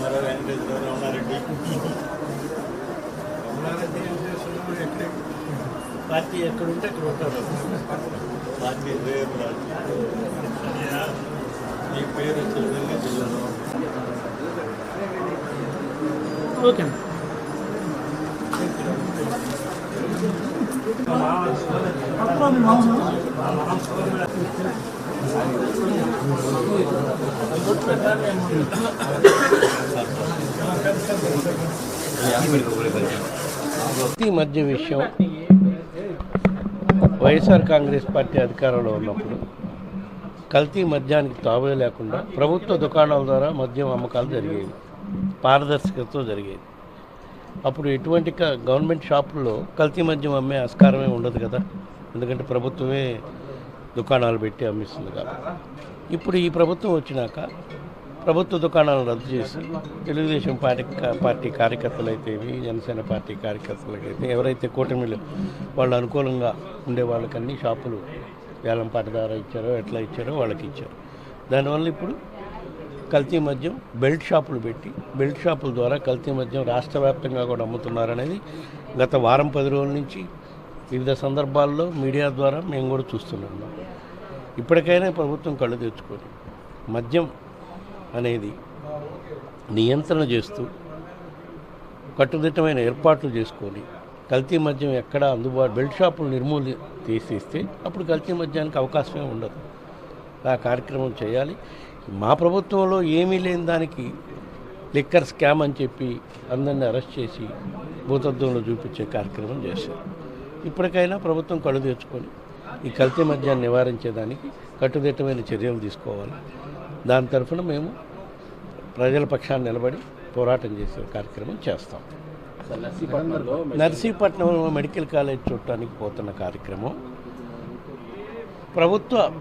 రామారావు వెంకటేశ్వర రమణారెడ్డి రమణారెడ్డి ఎక్కడ? పార్టీ ఎక్కడుంటే అక్కడ ఉంటారు. పార్టీ పేరు ఈ పేరు విధంగా జిల్లాలో. ఓకే వ్యక్తి మధ్య విషయం వైఎస్ఆర్ కాంగ్రెస్ పార్టీ అధికారంలో ఉన్నప్పుడు కల్తీ మద్యానికి తావే లేకుండా ప్రభుత్వ దుకాణాల ద్వారా మద్యం అమ్మకాలు జరిగేవి పారదర్శకతతో జరిగేది అప్పుడు ఎటువంటి గవర్నమెంట్ షాపుల్లో కల్తీ మద్యం అమ్మే ఆస్కారమే ఉండదు కదా. ఎందుకంటే ప్రభుత్వమే దుకాణాలు పెట్టి అమ్మిస్తుంది కాబట్టి. ఇప్పుడు ఈ ప్రభుత్వం వచ్చినాక ప్రభుత్వ దుకాణాలను రద్దు చేసి తెలుగుదేశం పార్టీ పార్టీ కార్యకర్తలైతేవి జనసేన పార్టీ కార్యకర్తలకైతే ఎవరైతే కూటమిలు వాళ్ళు అనుకూలంగా ఉండే వాళ్ళకన్నీ షాపులు వేలం పాటదార ఇచ్చారో ఎట్లా ఇచ్చారో వాళ్ళకి ఇచ్చారు. దానివల్ల ఇప్పుడు కల్తీ మద్యం బెల్ట్ షాపులు పెట్టి బెల్ట్ షాపుల ద్వారా కల్తీ మద్యం రాష్ట్ర వ్యాప్తంగా కూడా అమ్ముతున్నారనేది గత వారం పది రోజుల నుంచి వివిధ సందర్భాల్లో మీడియా ద్వారా మేము కూడా చూస్తున్నాం. ఇప్పటికైనా ప్రభుత్వం కళ్ళు తెచ్చుకొని మద్యం అనేది నియంత్రణ చేస్తూ కట్టుదిట్టమైన ఏర్పాట్లు చేసుకొని కల్తీ మద్యం ఎక్కడ అందుబాటు బెల్ట్ షాపులు నిర్మూలి తీసేస్తే అప్పుడు కల్తీ మద్యానికి అవకాశమే ఉండదు. ఆ కార్యక్రమం చేయాలి. మా ప్రభుత్వంలో ఏమీ లేని దానికి లిక్కర్ స్కామ్ అని చెప్పి అందరిని అరెస్ట్ చేసి భూతత్వంలో చూపించే కార్యక్రమం చేశారు. ఇప్పటికైనా ప్రభుత్వం కళ్ళు తెచ్చుకొని ఈ కల్తీ మద్యాన్ని నివారించేదానికి కట్టుదిట్టమైన చర్యలు తీసుకోవాలి. దాని తరఫున మేము ప్రజల పక్షాన్ని నిలబడి పోరాటం చేసే కార్యక్రమం చేస్తాం. నర్సీపట్నంలో మెడికల్ కాలేజ్ చూడటానికి పోతున్న కార్యక్రమం. ప్రభుత్వ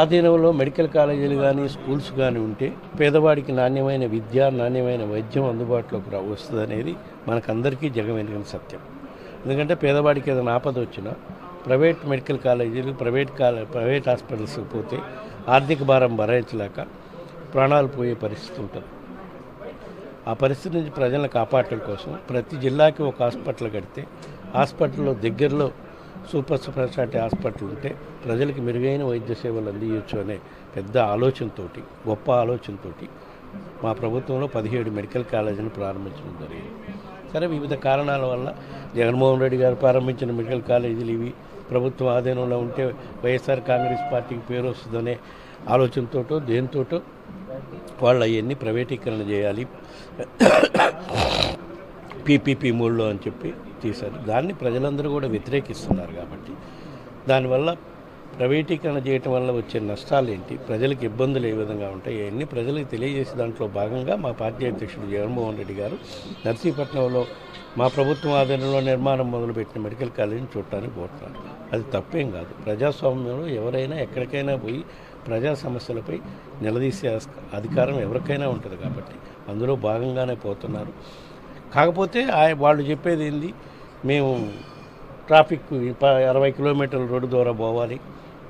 ఆధీనంలో మెడికల్ కాలేజీలు కానీ స్కూల్స్ కానీ ఉంటే పేదవాడికి నాణ్యమైన విద్య నాణ్యమైన వైద్యం అందుబాటులోకి రా వస్తుందనేది మనకందరికీ జగమెరిగిన సత్యం. ఎందుకంటే పేదవాడికి ఏదైనా ఆపద వచ్చినా ప్రైవేట్ మెడికల్ కాలేజీలు ప్రైవేట్ కాలే ప్రైవేట్ హాస్పిటల్స్కి పోతే ఆర్థిక భారం భరించలేక ప్రాణాలు పోయే పరిస్థితి ఉంటుంది. ఆ పరిస్థితి నుంచి ప్రజలను కాపాడటం కోసం ప్రతి జిల్లాకి ఒక హాస్పిటల్ కడితే హాస్పిటల్లో దగ్గరలో సూపర్ స్పెషాలిటీ హాస్పిటల్ ఉంటే ప్రజలకు మెరుగైన వైద్య సేవలు అందించవచ్చు అనే పెద్ద ఆలోచనతోటి గొప్ప ఆలోచనతోటి మా ప్రభుత్వంలో పదిహేడు మెడికల్ కాలేజీని ప్రారంభించడం జరిగింది. సరే వివిధ కారణాల వల్ల జగన్మోహన్ రెడ్డి గారు ప్రారంభించిన మెడికల్ కాలేజీలు ఇవి ప్రభుత్వం ఆధీనంలో ఉంటే వైఎస్ఆర్ కాంగ్రెస్ పార్టీకి పేరు వస్తుందనే ఆలోచనతోటో దేనితోటో వాళ్ళు అవన్నీ ప్రైవేటీకరణ చేయాలి. పీపీపీ మూడ్లో అని చెప్పి తీశారు. దాన్ని ప్రజలందరూ కూడా వ్యతిరేకిస్తున్నారు కాబట్టి. దానివల్ల ప్రైవేటీకరణ చేయటం వల్ల వచ్చే నష్టాలు ఏంటి? ప్రజలకు ఇబ్బందులు ఏ విధంగా ఉంటాయి? అవన్నీ ప్రజలకు తెలియజేసే దాంట్లో భాగంగా మా పార్టీ అధ్యక్షుడు జగన్మోహన్ రెడ్డి గారు నర్సీపట్నంలో మా ప్రభుత్వం ఆధీనంలో నిర్మాణం మొదలుపెట్టిన మెడికల్ కాలేజీని చూడటానికి పోతున్నారు. అది తప్పేం కాదు. ప్రజాస్వామ్యంలో ఎవరైనా ఎక్కడికైనా పోయి ప్రజా సమస్యలపై నిలదీసే అధికారం ఎవరికైనా ఉంటుంది కాబట్టి అందులో భాగంగానే పోతున్నారు. కాకపోతే ఆ వాళ్ళు చెప్పేది ఏంది? మేము ట్రాఫిక్ అరవై కిలోమీటర్ల రోడ్డు ద్వారా పోవాలి.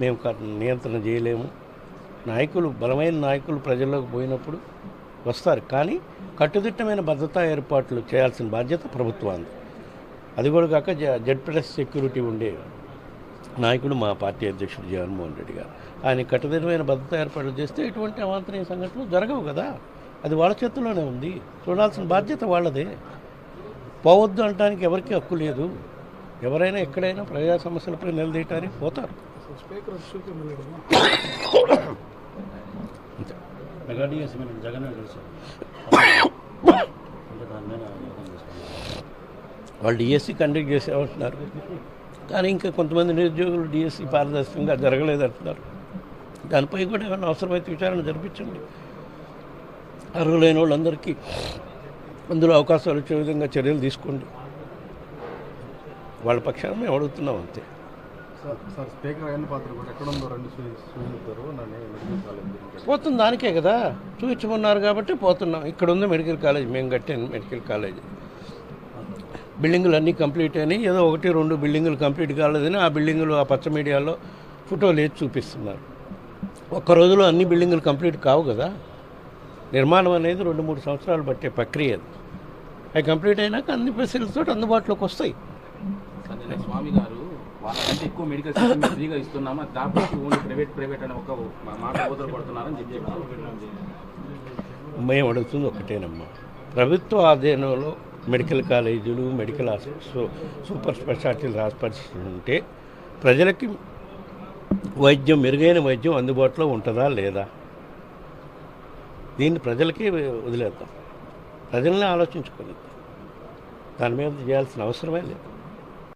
మేము నియంత్రణ చేయలేము. నాయకులు బలమైన నాయకులు ప్రజల్లోకి పోయినప్పుడు వస్తారు. కానీ కట్టుదిట్టమైన భద్రతా ఏర్పాట్లు చేయాల్సిన బాధ్యత ప్రభుత్వానికి అది కూడా కాక జ- జెడ్ ప్లస్ సెక్యూరిటీ ఉండే నాయకుడు మా పార్టీ అధ్యక్షుడు జగన్మోహన్ రెడ్డి గారు. ఆయన కట్టుదిట్టమైన భద్రతా ఏర్పాట్లు చేస్తే ఎటువంటి అవాంతరీయ సంఘటనలు జరగవు కదా. అది వాళ్ళ చేతిలోనే ఉంది. చూడాల్సిన బాధ్యత వాళ్ళదే. పోవద్దు అనడానికి ఎవరికీ హక్కు లేదు. ఎవరైనా ఎక్కడైనా ప్రజా సమస్యలపై నిలదీయటానికి పోతారు. వాళ్ళు డిఎస్సి కండక్ట్ చేసేమంటున్నారు కానీ ఇంకా కొంతమంది నిరుద్యోగులు డిఎస్సి పారదర్శకంగా జరగలేదు అంటున్నారు. దానిపై కూడా ఏమైనా అవసరమైతే విచారణ జరిపించండి. అర్హులైన వాళ్ళందరికీ అందులో అవకాశాలు వచ్చే విధంగా చర్యలు తీసుకోండి. వాళ్ళ పక్షాన మేము అడుగుతున్నాం అంతే. పోతుంది దానికే కదా. చూపించమన్నారు కాబట్టి పోతున్నాం. ఇక్కడ ఉంది మెడికల్ కాలేజ్. మేము కట్టాను మెడికల్ కాలేజ్. బిల్డింగులు అన్నీ కంప్లీట్ అయినాయి. ఏదో ఒకటి రెండు బిల్డింగులు కంప్లీట్ కాలేదని ఆ బిల్డింగులు ఆ పచ్చ మీడియాలో ఫోటోలు వేసి చూపిస్తున్నారు. ఒక్క రోజులో అన్ని బిల్డింగులు కంప్లీట్ కావు కదా. నిర్మాణం అనేది రెండు మూడు సంవత్సరాలు పట్టే ప్రక్రియ అది. అవి కంప్లీట్ అయినాక అన్ని ఫెసిలిటీస్ తోటి అందుబాటులోకి వస్తాయి. స్వామి గారు వాళ్ళకంటే ఎక్కువ మెడికల్ సిస్టమ్ ఫ్రీగా ఇస్తున్నామా? ఓన్లీ ప్రైవేట్ ప్రైవేట్ అని ఒక మాట పడుతున్నారని చెప్పి మేము అడుగుతుంది ఒకటేనమ్మా. ప్రభుత్వ ఆధీనంలో మెడికల్ కాలేజీలు మెడికల్ సూపర్ స్పెషాలిటీ హాస్పిటల్స్ ఉంటే ప్రజలకి వైద్యం మెరుగైన వైద్యం అందుబాటులో ఉంటుందా లేదా? దీన్ని ప్రజలకి వదిలేద్దాం. ప్రజల్ని ఆలోచించుకొని దాని మీద చేయాల్సిన అవసరమే లేదు.